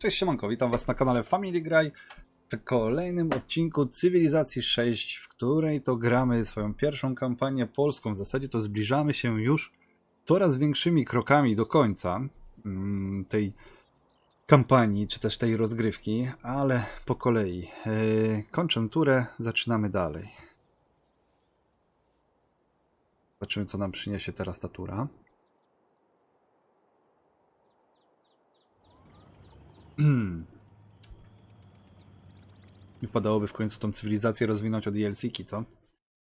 Cześć siemanko, witam was na kanale Family Graj w kolejnym odcinku Cywilizacji 6, w której to gramy swoją pierwszą kampanię polską. W zasadzie to zbliżamy się już coraz większymi krokami do końca mm, tej kampanii, czy też tej rozgrywki, ale po kolei. Yy, kończę turę, zaczynamy dalej. Zobaczymy co nam przyniesie teraz ta tura. Wypadałoby w końcu tą cywilizację rozwinąć od DLC-ki, co?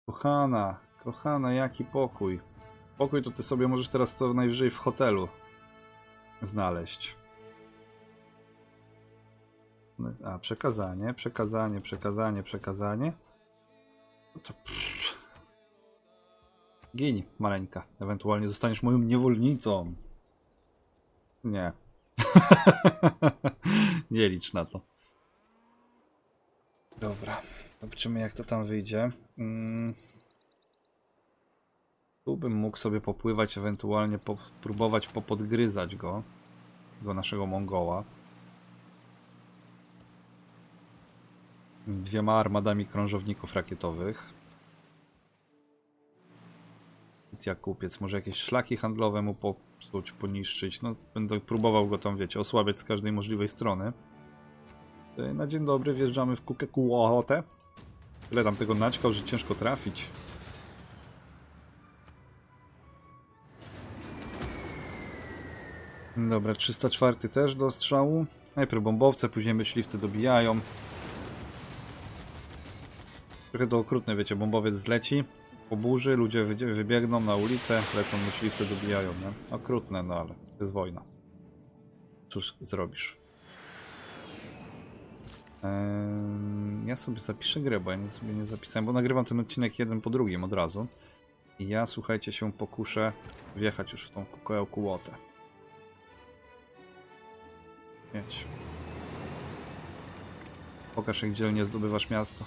Kochana, kochana, jaki pokój. Pokój to ty sobie możesz teraz co najwyżej w hotelu znaleźć. A, przekazanie, przekazanie, przekazanie, przekazanie. No to... Pff. Gin, maleńka. Ewentualnie zostaniesz moją niewolnicą. Nie. Nie licz na to. Dobra, zobaczymy jak to tam wyjdzie. Mm. Tu bym mógł sobie popływać, ewentualnie po, próbować popodgryzać go. Tego naszego Mongoła. Dwiema armadami krążowników rakietowych. Pozycja kupiec, może jakieś szlaki handlowe mu popsuć, poniszczyć. No, będę próbował go tam, wiecie, osłabiać z każdej możliwej strony. Tutaj Na dzień dobry wjeżdżamy w Kukekuohotę. Tyle tam tego naćkał, że ciężko trafić. Dobra, 304 też do strzału. Najpierw bombowce, później myśliwce dobijają. Trochę to okrutne, wiecie, bombowiec zleci, po burzy, ludzie wybiegną na ulicę, lecą myśliwce, dobijają, nie? Okrutne, no ale to jest wojna. Cóż zrobisz? Eee, ja sobie zapiszę grę, bo ja nie, sobie nie zapisałem, bo nagrywam ten odcinek jeden po drugim od razu. I ja, słuchajcie, się pokuszę wjechać już w tą kukołku łotę. Jedź. Pokaż jak dzielnie zdobywasz miasto.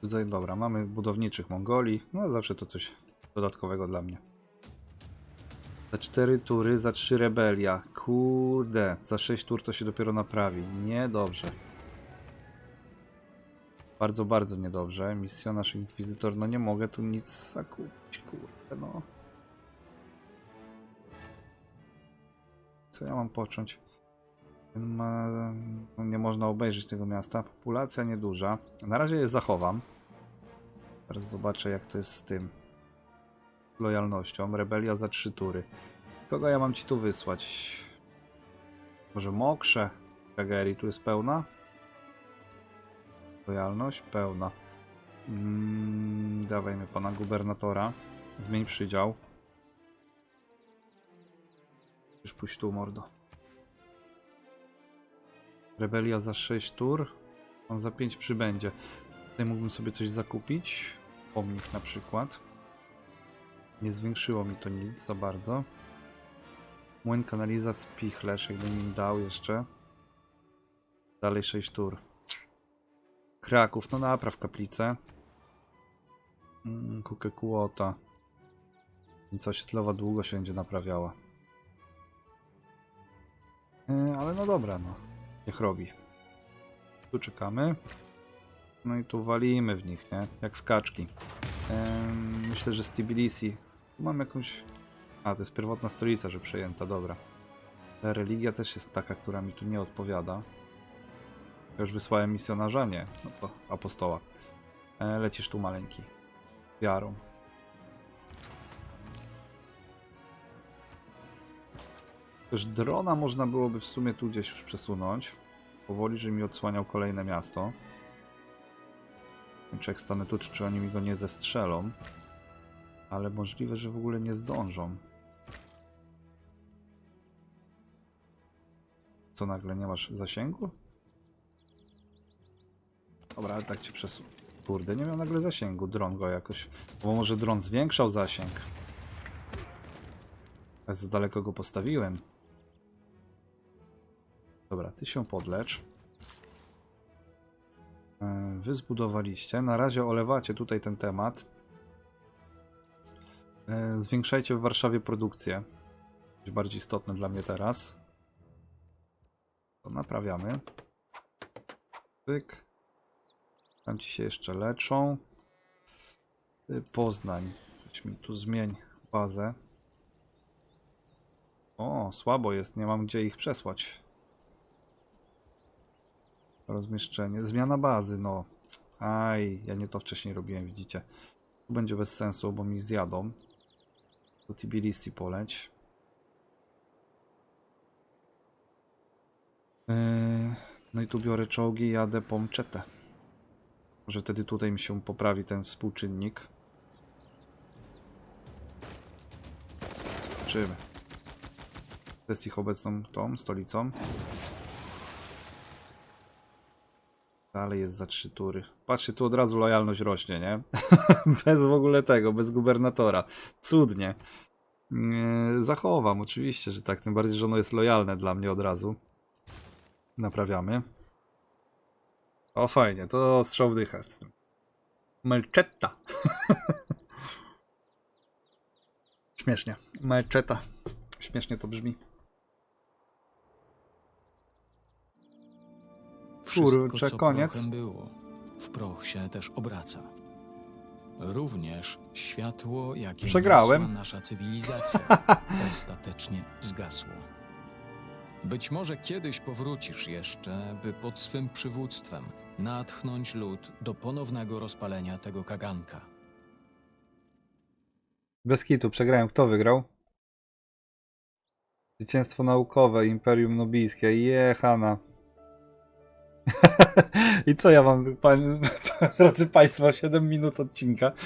Tutaj, dobra, mamy budowniczych Mongolii. No zawsze to coś dodatkowego dla mnie. Za 4 tury, za 3 rebelia. Kurde, za 6 tur to się dopiero naprawi. Niedobrze. Bardzo, bardzo niedobrze. Misjonarz Inkwizytor, no nie mogę tu nic zakupić, kurde, no. Co ja mam począć? Ma... no Nie można obejrzeć tego miasta. Populacja nieduża. Na razie je zachowam. Teraz zobaczę jak to jest z tym. Lojalnością. Rebelia za 3 tury. Kogo ja mam ci tu wysłać? Może Mokrze? Kageri tu jest pełna? Lojalność? Pełna. Mm, dawajmy pana gubernatora. Zmień przydział. Już pójść tu, mordo. Rebelia za 6 tur. On za 5 przybędzie. Tutaj mógłbym sobie coś zakupić. Pomnik na przykład. Nie zwiększyło mi to nic za bardzo. Młyn kanaliza spichlerz, jakbym im dał jeszcze. Dalej 6 tur. Kraków, no napraw kaplicę. Mm, Kukekuota. Nic osiedlowa długo się będzie naprawiała. Yy, ale no dobra, no. Niech robi. Tu czekamy. No i tu walimy w nich, nie? Jak w kaczki. Em, myślę, że z Tbilisi. Mam jakąś... A, to jest pierwotna stolica, że przejęta, dobra. Ta religia też jest taka, która mi tu nie odpowiada. Już wysłałem misjonarza? Nie. No to apostoła. E, lecisz tu maleńki. Wiarą. Też drona można byłoby w sumie tu gdzieś już przesunąć. Powoli, że mi odsłaniał kolejne miasto. Nie wiem, czy jak stanę tu, czy oni mi go nie zestrzelą. Ale możliwe, że w ogóle nie zdążą. Co nagle, nie masz zasięgu? Dobra, ale tak cię przesu... Kurde, nie miał nagle zasięgu. Dron go jakoś... Bo może dron zwiększał zasięg. Za daleko go postawiłem. Dobra, ty się podlecz. Yy, Wy zbudowaliście. Na razie olewacie tutaj ten temat. E, Zwiększajcie w Warszawie produkcję. Coś bardziej istotne dla mnie teraz. To naprawiamy. Tyk. Tam ci się jeszcze leczą. Y, Poznań. Chodź mi tu zmień bazę. O, słabo jest, nie mam gdzie ich przesłać. Rozmieszczenie. Zmiana bazy, no. Aj, ja nie to wcześniej robiłem, widzicie. Tu będzie bez sensu, bo mi zjadą. Do Tbilisi poleć. Yy, no i tu biorę czołgi i jadę po mczetę. Może wtedy tutaj mi się poprawi ten współczynnik. Zobaczymy. To jest ich obecną tą stolicą. Dalej jest za trzy tury. Patrzcie, tu od razu lojalność rośnie, nie? bez w ogóle tego, bez gubernatora. Cudnie. Nie, zachowam, oczywiście, że tak. Tym bardziej, że ono jest lojalne dla mnie od razu. Naprawiamy. O, fajnie, to strzał w dychę z tym. Śmiesznie. Melczeta. Śmiesznie to brzmi. Wszystko, Kurczę, co koniec. prochem było, w proch się też obraca. Również światło, jakie Przegrałem. niosła nasza cywilizacja, ostatecznie zgasło. Być może kiedyś powrócisz jeszcze, by pod swym przywództwem natchnąć lud do ponownego rozpalenia tego kaganka. Bez kitu, przegrałem. Kto wygrał? Zwycięstwo naukowe, Imperium Nubijskie. Jechana. I co ja mam, pan, drodzy Państwo, 7 minut odcinka.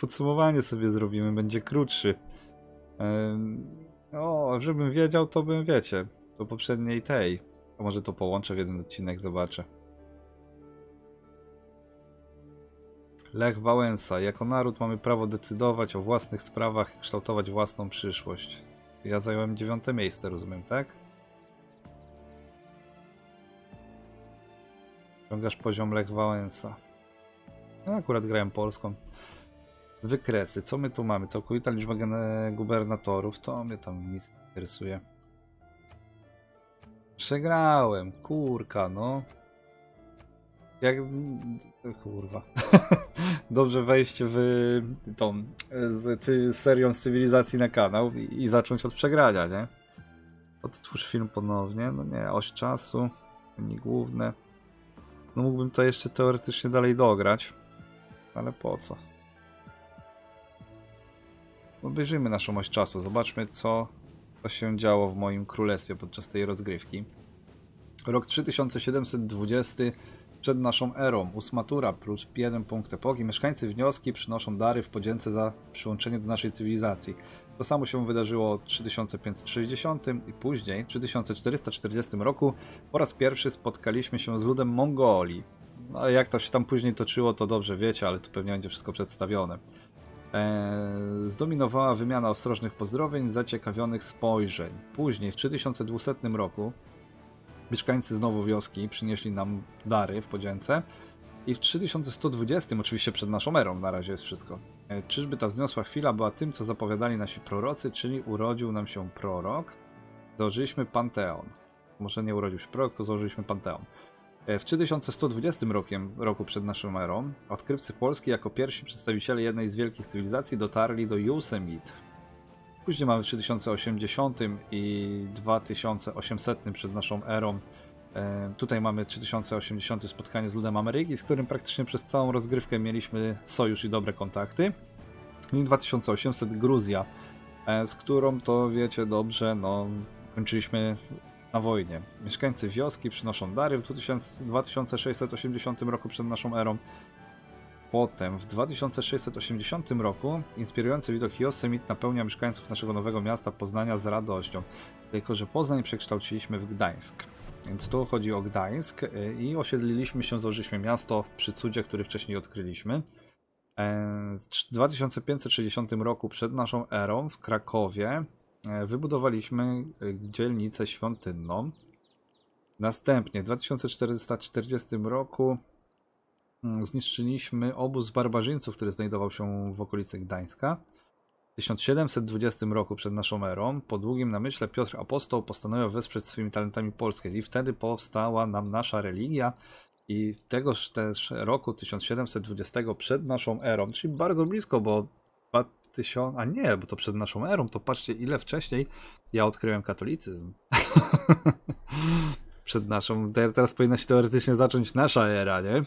Podsumowanie sobie zrobimy, będzie krótszy. O, żebym wiedział, to bym wiecie. Do poprzedniej tej. A może to połączę w jeden odcinek, zobaczę. Lech Wałęsa. Jako naród mamy prawo decydować o własnych sprawach i kształtować własną przyszłość. Ja zająłem dziewiąte miejsce, rozumiem, tak? Ciągasz poziom Lech Wałęsa. No, akurat grałem polską. Wykresy. Co my tu mamy? Całkowita liczba gubernatorów. To mnie tam nic nie interesuje. Przegrałem. Kurka, no. Jak... Kurwa. Dobrze wejść w tą z, z serią z cywilizacji na kanał i, i zacząć od przegrania, nie? Odtwórz film ponownie. No nie, oś czasu. Nie główne. No mógłbym to jeszcze teoretycznie dalej dograć. Ale po co? Obejrzyjmy naszą oś czasu. Zobaczmy, co, co się działo w moim królestwie podczas tej rozgrywki. Rok 3720 przed naszą erą. Ósma tura plus jeden punkt epoki. Mieszkańcy wnioski przynoszą dary w podzięce za przyłączenie do naszej cywilizacji. To samo się wydarzyło w 3560 i później, w 3440 roku, po raz pierwszy spotkaliśmy się z ludem Mongolii. No, jak to się tam później toczyło, to dobrze wiecie, ale tu pewnie będzie wszystko przedstawione. Eee, zdominowała wymiana ostrożnych pozdrowień, zaciekawionych spojrzeń. Później, w 3200 roku, mieszkańcy znowu wioski przynieśli nam dary w podzięce. I w 3120, oczywiście przed naszą erą, na razie jest wszystko. E, Czyżby ta wzniosła chwila była tym, co zapowiadali nasi prorocy, czyli urodził nam się prorok. Założyliśmy Panteon. Może nie urodził się prorok, tylko założyliśmy Panteon. E, W 3120 rokiem, roku przed naszą erą, odkrywcy Polski jako pierwsi przedstawiciele jednej z wielkich cywilizacji dotarli do Yosemite. Później mamy w 3080 i 2800 przed naszą erą. E, Tutaj mamy 3080 spotkanie z ludem Ameryki, z którym praktycznie przez całą rozgrywkę mieliśmy sojusz i dobre kontakty. I 2800 Gruzja, e, z którą to wiecie dobrze, no kończyliśmy na wojnie. Mieszkańcy wioski przynoszą dary w 2000 2680 roku przed naszą erą. Potem w 2680 roku inspirujący widok Yosemite napełnia mieszkańców naszego nowego miasta Poznania z radością. Tylko, że Poznań przekształciliśmy w Gdańsk. Więc tu chodzi o Gdańsk y, i osiedliliśmy się, założyliśmy miasto przy cudzie, który wcześniej odkryliśmy. E, W trz- 2560 roku przed naszą erą w Krakowie e, wybudowaliśmy y, dzielnicę świątynną. Następnie w 2440 roku Zniszczyliśmy obóz barbarzyńców, który znajdował się w okolicy Gdańska. W 1720 roku przed naszą erą, po długim namyśle Piotr Apostoł postanowił wesprzeć swoimi talentami Polskę i wtedy powstała nam nasza religia i tegoż też roku 1720 przed naszą erą, czyli bardzo blisko, bo 2000, a nie, bo to przed naszą erą, to patrzcie ile wcześniej ja odkryłem katolicyzm. przed naszą, te- teraz powinna się teoretycznie zacząć nasza era, nie?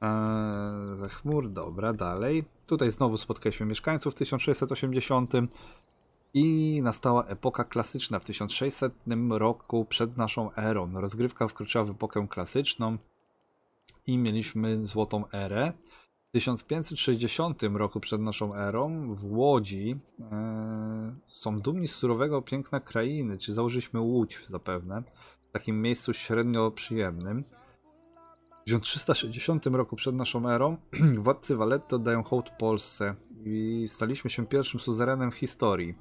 Eee, ze chmur, dobra, dalej. Tutaj znowu spotkaliśmy mieszkańców w 1680 i nastała epoka klasyczna w 1600 roku przed naszą erą. Rozgrywka wkroczyła w epokę klasyczną i mieliśmy złotą erę. W 1560 roku przed naszą erą w Łodzi e, są dumni z surowego piękna krainy, czy założyliśmy Łódź zapewne, w takim miejscu średnio przyjemnym. W 1360 roku przed naszą erą władcy Valetto dają hołd Polsce i staliśmy się pierwszym suzerenem w historii.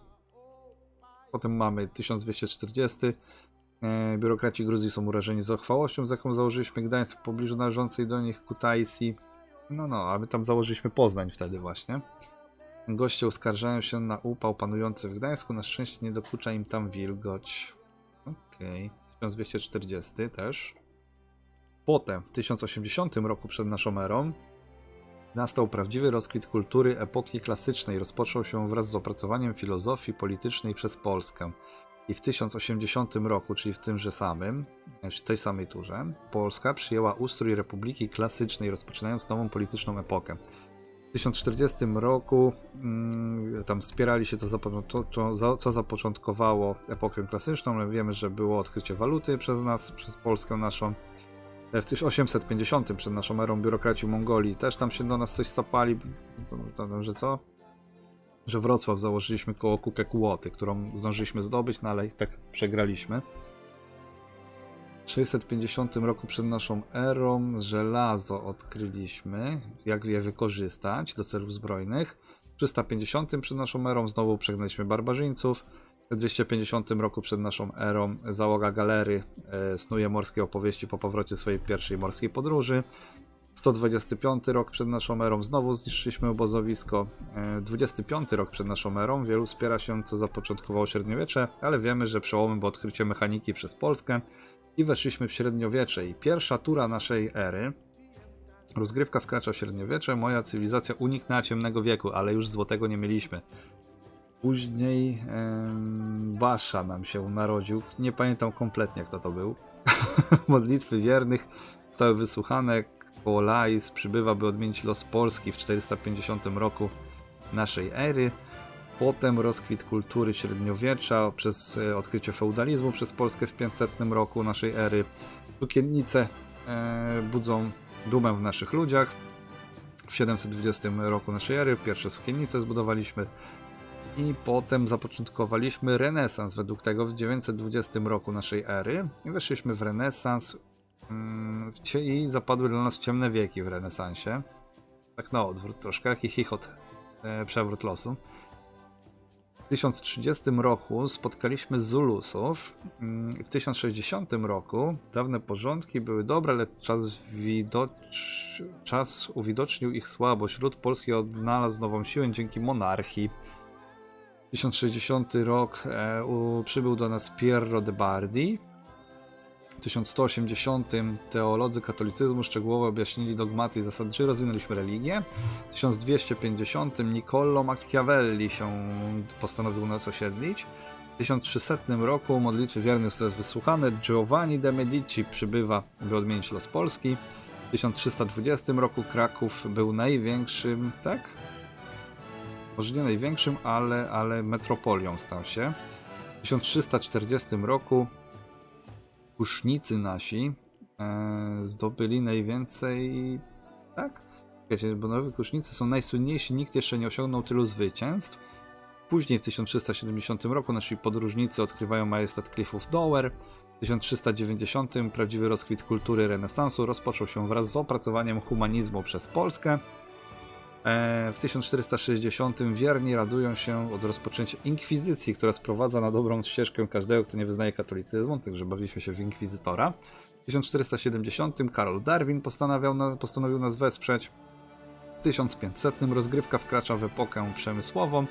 Potem mamy 1240. E, Biurokraci Gruzji są urażeni zuchwałością, z jaką założyliśmy Gdańsk w pobliżu należącej do nich Kutaisi. No, no, a my tam założyliśmy Poznań wtedy właśnie. Goście uskarżają się na upał panujący w Gdańsku. Na szczęście nie dokucza im tam wilgoć. Okej. 1240 też. Potem, w 1080 roku przed naszą erą, nastał prawdziwy rozkwit kultury epoki klasycznej. Rozpoczął się wraz z opracowaniem filozofii politycznej przez Polskę. I w 1080 roku, czyli w tymże samym, w tej samej turze, Polska przyjęła ustrój Republiki Klasycznej, rozpoczynając nową polityczną epokę. W 1040 roku mm, tam wspierali się, co, zapoczą- co, zapoczątkowało epokę klasyczną. Wiemy, że było odkrycie waluty przez nas, przez Polskę naszą. E, W 1850 przed naszą erą biurokraci Mongolii też tam się do nas coś sapali. To, że co? Że Wrocław założyliśmy koło Kukekułoty, którą zdążyliśmy zdobyć, no ale i tak przegraliśmy. W 650 roku przed naszą erą żelazo odkryliśmy, jak je wykorzystać do celów zbrojnych. W 350 przed naszą erą znowu przegnaliśmy barbarzyńców. W 250 roku przed naszą erą załoga galery e, snuje morskie opowieści po powrocie swojej pierwszej morskiej podróży. 125 rok przed naszą erą znowu zniszczyliśmy obozowisko. E, 25 rok przed naszą erą wielu wspiera się, co zapoczątkowało średniowiecze, ale wiemy, że przełomem było odkrycie mechaniki przez Polskę i weszliśmy w średniowiecze. I pierwsza tura naszej ery, rozgrywka wkracza w średniowiecze, moja cywilizacja uniknęła ciemnego wieku, ale już złotego nie mieliśmy. Później Basza nam się narodził. Nie pamiętam kompletnie, kto to był. Modlitwy wiernych zostały wysłuchane. Koło przybywa, by odmienić los Polski w 450 roku naszej ery. Potem rozkwit kultury średniowiecza przez e, odkrycie feudalizmu przez Polskę w 500 roku naszej ery. Sukiennice e, budzą dumę w naszych ludziach. W 720 roku naszej ery pierwsze sukiennice zbudowaliśmy. I potem zapoczątkowaliśmy renesans według tego w 920 roku naszej ery. I weszliśmy w renesans mm, i zapadły dla nas ciemne wieki w renesansie. Tak na odwrót troszkę, jaki chichot, e, przewrót losu. W 1030 roku spotkaliśmy Zulusów. Mm, W 1060 roku dawne porządki były dobre, ale czas, widocz... czas uwidocznił ich słabość. Lud polski odnalazł nową siłę dzięki monarchii. 1060 rok e, u, przybył do nas Piero de Bardi. W 1180 teolodzy katolicyzmu szczegółowo objaśnili dogmaty i zasady, czy rozwinęliśmy religię. W 1250 Niccolò Machiavelli się postanowił nas osiedlić. W 1300 roku modlitwy wiernych zostały wysłuchane. Giovanni de Medici przybywa, by odmienić los Polski. W 1320 roku Kraków był największym, tak? Może nie największym, ale, ale metropolią stał się. W 1340 roku kusznicy nasi e, zdobyli najwięcej. Tak? Wiecie, bo nowi kusznicy są najsłynniejsi, nikt jeszcze nie osiągnął tylu zwycięstw. Później w 1370 roku nasi podróżnicy odkrywają majestat klifów Dower. W 1390 prawdziwy rozkwit kultury renesansu rozpoczął się wraz z opracowaniem humanizmu przez Polskę. E, W 1460 wierni radują się od rozpoczęcia inkwizycji, która sprowadza na dobrą ścieżkę każdego, kto nie wyznaje katolicyzmu, także bawiliśmy się w inkwizytora. W 1470 Karol Darwin postanawiał na, postanowił nas wesprzeć. W 1500 rozgrywka wkracza w epokę przemysłową,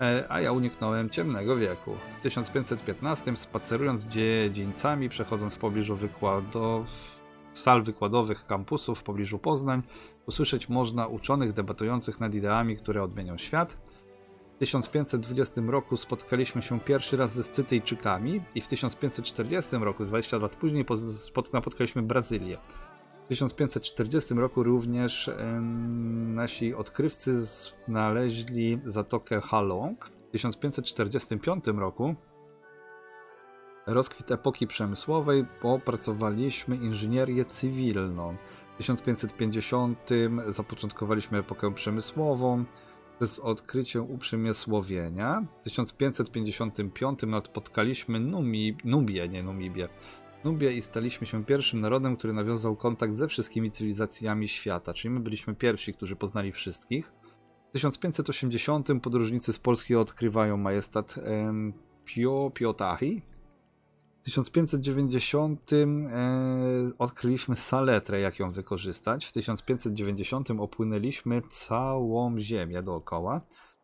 e, a ja uniknąłem ciemnego wieku. W 1515 spacerując dziedzińcami, przechodząc w pobliżu wykładow... sal wykładowych kampusów w pobliżu Poznań, usłyszeć można uczonych debatujących nad ideami, które odmienią świat. W 1520 roku spotkaliśmy się pierwszy raz ze Scytyjczykami i w 1540 roku, 20 lat później, napotkaliśmy Brazylię. W 1540 roku również em, nasi odkrywcy znaleźli zatokę Halong. W 1545 roku rozkwit epoki przemysłowej, opracowaliśmy inżynierię cywilną. W 1550 zapoczątkowaliśmy epokę przemysłową z odkryciem uprzemysłowienia. W 1555 napotkaliśmy Numi, Nubię, nie Numibię. Nubię i staliśmy się pierwszym narodem, który nawiązał kontakt ze wszystkimi cywilizacjami świata, czyli my byliśmy pierwsi, którzy poznali wszystkich. W 1580 podróżnicy z Polski odkrywają majestat em, Pio Piotahi. W 1590 e, odkryliśmy saletrę, jak ją wykorzystać. W 1590 opłynęliśmy całą Ziemię dookoła.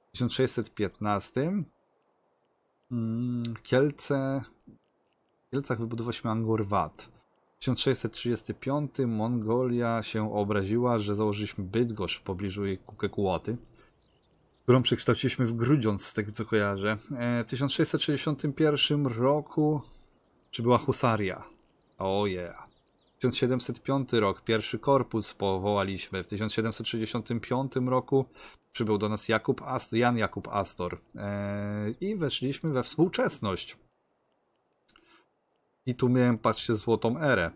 W 1615 mm, Kielce, w Kielcach wybudowaliśmy Angkor Wat. W 1635 Mongolia się obraziła, że założyliśmy Bydgoszcz w pobliżu jej Kukekułoty, którą przekształciliśmy w Grudziądz, z tego co kojarzę. E, W 1661 roku przybyła husaria. O yeah. 1705 rok, pierwszy korpus powołaliśmy. W 1765 roku przybył do nas Jakub Astor, Jan Jakub Astor eee, i weszliśmy we współczesność. I tu miałem, patrzcie, złotą erę.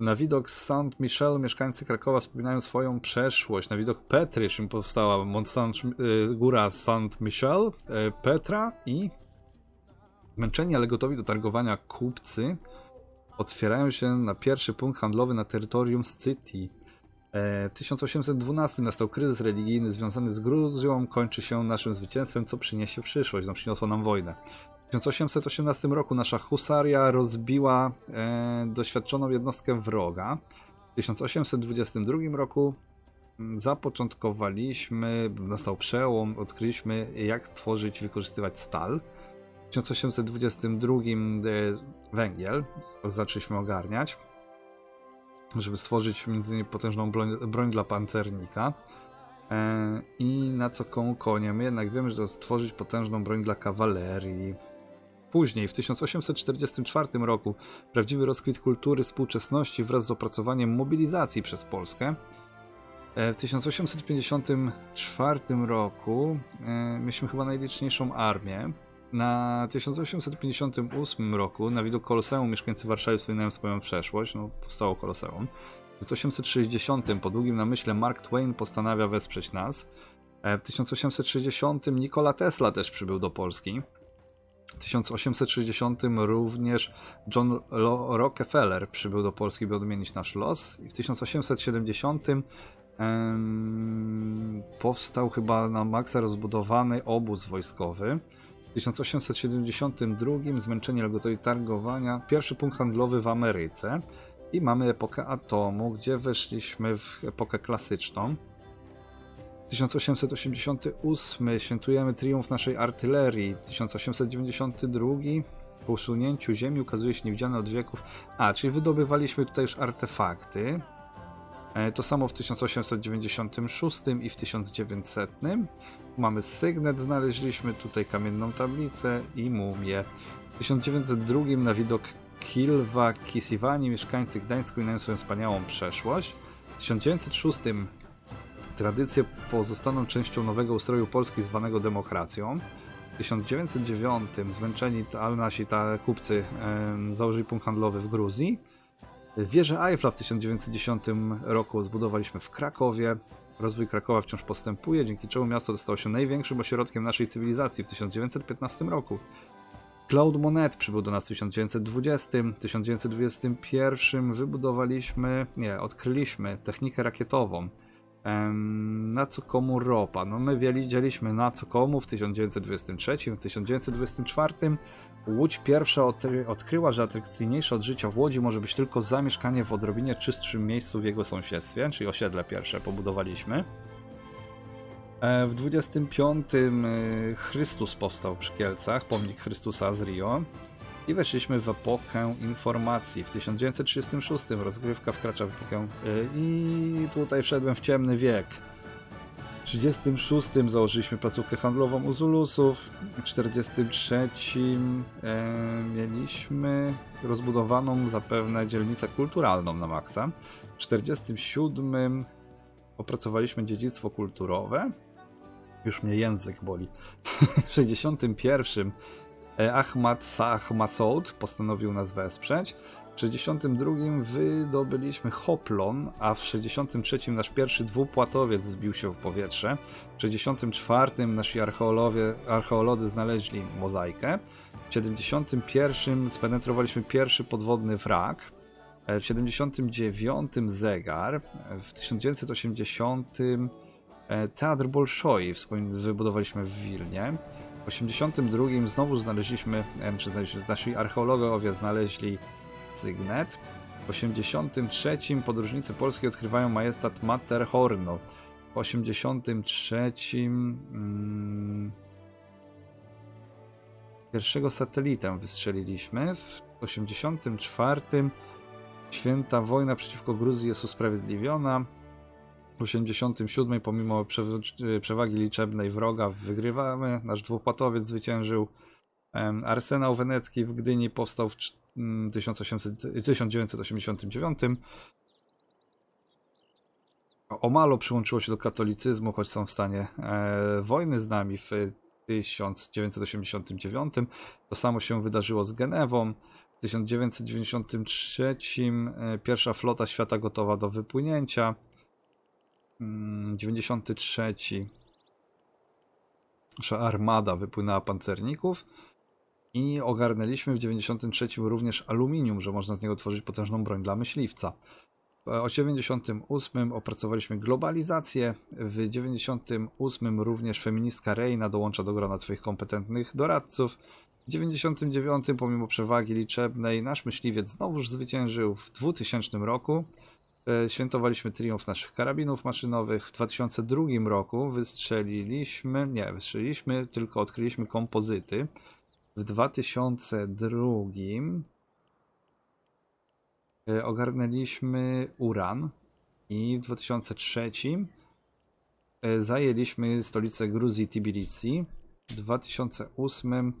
Na widok Saint Michel mieszkańcy Krakowa wspominają swoją przeszłość. Na widok Petry, czym powstała Mont Saint, y, góra Saint Michel, y, Petra i Zmęczeni, ale gotowi do targowania kupcy otwierają się na pierwszy punkt handlowy na terytorium Scytii. E, W 1812 nastał kryzys religijny związany z Gruzją, kończy się naszym zwycięstwem, co przyniesie przyszłość. No, przyniosło nam wojnę. W 1818 roku nasza husaria rozbiła e, doświadczoną jednostkę wroga. W 1822 roku mm, zapoczątkowaliśmy, nastał przełom, odkryliśmy jak tworzyć, wykorzystywać stal. W 1822 e, węgiel zaczęliśmy ogarniać, żeby stworzyć między innymi potężną broń, broń dla pancernika. E, I na co komu koniem. Jednak wiemy, że to stworzyć potężną broń dla kawalerii. Później, w 1844 roku, prawdziwy rozkwit kultury współczesności wraz z opracowaniem mobilizacji przez Polskę. E, W 1854 roku e, mieliśmy chyba najliczniejszą armię. Na 1858 roku na widok Koloseum mieszkańcy Warszawy wspominają swoją przeszłość, no powstało Koloseum. W 1860 po długim namyśle Mark Twain postanawia wesprzeć nas. E, W 1860 Nikola Tesla też przybył do Polski. W 1860 również John Rockefeller przybył do Polski, by odmienić nasz los. I w 1870 em, powstał chyba na maksa rozbudowany obóz wojskowy. W 1872 zmęczeni ale gotowi targowania, pierwszy punkt handlowy w Ameryce i mamy epokę atomu, gdzie weszliśmy w epokę klasyczną. 1888 świętujemy triumf naszej artylerii. 1892 po usunięciu ziemi ukazuje się niewidziane od wieków. A, czyli wydobywaliśmy tutaj już artefakty. E, To samo w 1896 i w 1900. Mamy sygnet, znaleźliśmy tutaj kamienną tablicę i mumię. W 1902 na widok Kilwa Kisivani mieszkańcy Gdańsku inają swoją wspaniałą przeszłość. W 1906 tradycje pozostaną częścią nowego ustroju Polski zwanego demokracją. W 1909 zmęczeni ta- nasi ta kupcy założyli punkt handlowy w Gruzji. Wieżę Eiffla w 1910 roku zbudowaliśmy w Krakowie. Rozwój Krakowa wciąż postępuje, dzięki czemu miasto stało się największym ośrodkiem naszej cywilizacji w 1915 roku. Claude Monet przybył do nas w 1920. W 1921 wybudowaliśmy, nie, odkryliśmy technikę rakietową. Na co komu ropa? No my wiedzieliśmy na co komu w 1923, w 1924 Łódź pierwsza odkry- odkryła, że atrakcyjniejsze od życia w Łodzi może być tylko zamieszkanie w odrobinie czystszym miejscu w jego sąsiedztwie, czyli osiedle pierwsze pobudowaliśmy. E, W 25 e, Chrystus powstał przy Kielcach, pomnik Chrystusa z Rio. I weszliśmy w epokę informacji. W 1936 rozgrywka wkracza w epokę e, i tutaj wszedłem w ciemny wiek. W 36 założyliśmy placówkę handlową u Zulusów. W 43 e, mieliśmy rozbudowaną zapewne dzielnicę kulturalną na maksa. W 47 opracowaliśmy dziedzictwo kulturowe. Już mnie język boli. W 61 e, Ahmad Sah Masoud postanowił nas wesprzeć. W 62 wydobyliśmy Hoplon, a w 63 nasz pierwszy dwupłatowiec zbił się w powietrze. W 64 nasi archeolodzy znaleźli mozaikę. W 71 spenetrowaliśmy pierwszy podwodny wrak. E, W 79 zegar. W 1980 e, Teatr Bolszoi wybudowaliśmy w Wilnie. W 82 znowu znaleźliśmy, czy znaleźli, nasi archeologowie znaleźli Cygnet. W 83 podróżnicy polskie odkrywają majestat Matterhornu. W 83 mm, pierwszego satelitę wystrzeliliśmy. W 84 święta wojna przeciwko Gruzji jest usprawiedliwiona. W 87 pomimo przew- przewagi liczebnej wroga wygrywamy. Nasz dwupłatowiec zwyciężył. Arsenał Wenecki w Gdyni powstał w cz- mm, 1800, 1989. Omalo przyłączyło się do katolicyzmu, choć są w stanie e, wojny z nami w 1989. To samo się wydarzyło z Genewą. W 1993 e, pierwsza flota świata gotowa do wypłynięcia. Mm, 93 nasza armada wypłynęła pancerników i ogarnęliśmy w 93 również aluminium, że można z niego tworzyć potężną broń dla myśliwca. W 98 opracowaliśmy globalizację, w 98 również feministka Reina dołącza do grona Twoich kompetentnych doradców. W 99 pomimo przewagi liczebnej nasz myśliwiec znowuż zwyciężył w 2000 roku. E, Świętowaliśmy triumf naszych karabinów maszynowych. W 2002 roku wystrzeliliśmy, nie, wystrzeliliśmy, tylko odkryliśmy kompozyty. W 2002 e, ogarnęliśmy uran i w 2003 e, zajęliśmy stolicę Gruzji Tbilisi. W 2008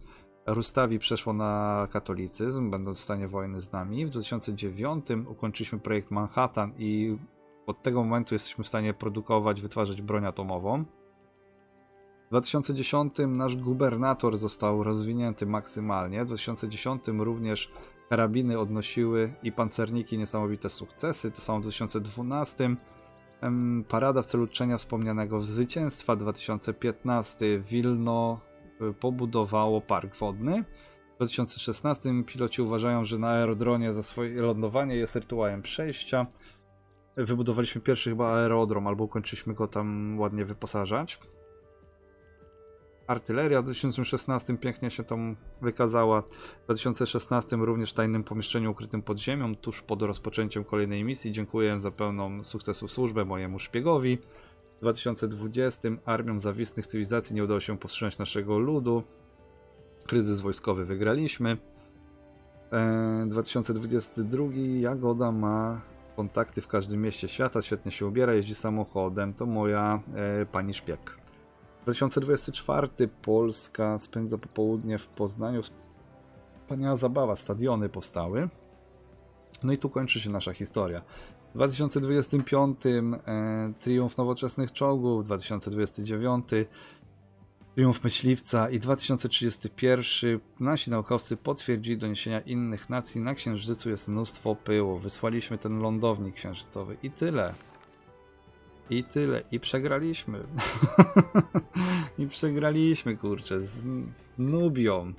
Rustawi przeszło na katolicyzm, będąc w stanie wojny z nami. W 2009 ukończyliśmy projekt Manhattan i od tego momentu jesteśmy w stanie produkować, wytwarzać broń atomową. W 2010 nasz gubernator został rozwinięty maksymalnie. W 2010 również karabiny odnosiły i pancerniki niesamowite sukcesy. To samo w 2012. Em, Parada w celu czczenia wspomnianego zwycięstwa 2015 Wilno pobudowało park wodny. W 2016 piloci uważają, że na aerodromie za swoje lądowanie jest rytuałem przejścia. Wybudowaliśmy pierwszy chyba aerodrom, albo ukończyliśmy go tam ładnie wyposażać. Artyleria w 2016 pięknie się tam wykazała. W 2016 również w tajnym pomieszczeniu ukrytym pod ziemią, tuż pod rozpoczęciem kolejnej misji. Dziękuję za pełną sukcesu służbę mojemu szpiegowi. W 2020 armią zawistnych cywilizacji nie udało się powstrzymać naszego ludu. Kryzys wojskowy wygraliśmy. E, 2022 Jagoda ma kontakty w każdym mieście świata, świetnie się ubiera, jeździ samochodem. To moja e, pani szpieg. 2024 Polska spędza popołudnie w Poznaniu. Wspaniała zabawa, stadiony powstały. No i tu kończy się nasza historia. W 2025 e, triumf nowoczesnych czołgów, 2029 triumf myśliwca i 2031 nasi naukowcy potwierdzili doniesienia innych nacji. Na Księżycu jest mnóstwo pyłu. Wysłaliśmy ten lądownik księżycowy i tyle. I tyle. I przegraliśmy. I przegraliśmy, kurczę, z Nubią.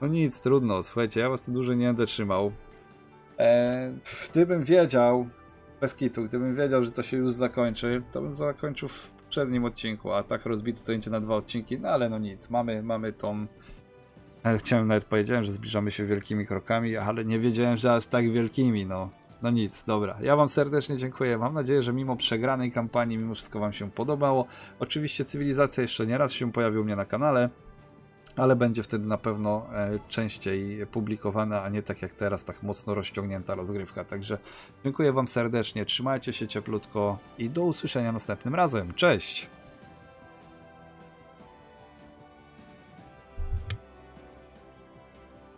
No nic, trudno, słuchajcie, ja was tu dłużej nie będę trzymał. Eee, gdybym wiedział, bez kitu, gdybym wiedział, że to się już zakończy, to bym zakończył w poprzednim odcinku, a tak rozbity to idzie na dwa odcinki, no ale no nic, mamy, mamy tą E, Chciałem nawet powiedziałem, że zbliżamy się wielkimi krokami, ale nie wiedziałem, że aż tak wielkimi, no. No nic, dobra. Ja wam serdecznie dziękuję. Mam nadzieję, że mimo przegranej kampanii, mimo wszystko wam się podobało. Oczywiście cywilizacja jeszcze nie raz się pojawi u mnie na kanale, ale będzie wtedy na pewno e, częściej publikowana, a nie tak jak teraz, tak mocno rozciągnięta rozgrywka. Także dziękuję wam serdecznie, trzymajcie się cieplutko i do usłyszenia następnym razem. Cześć!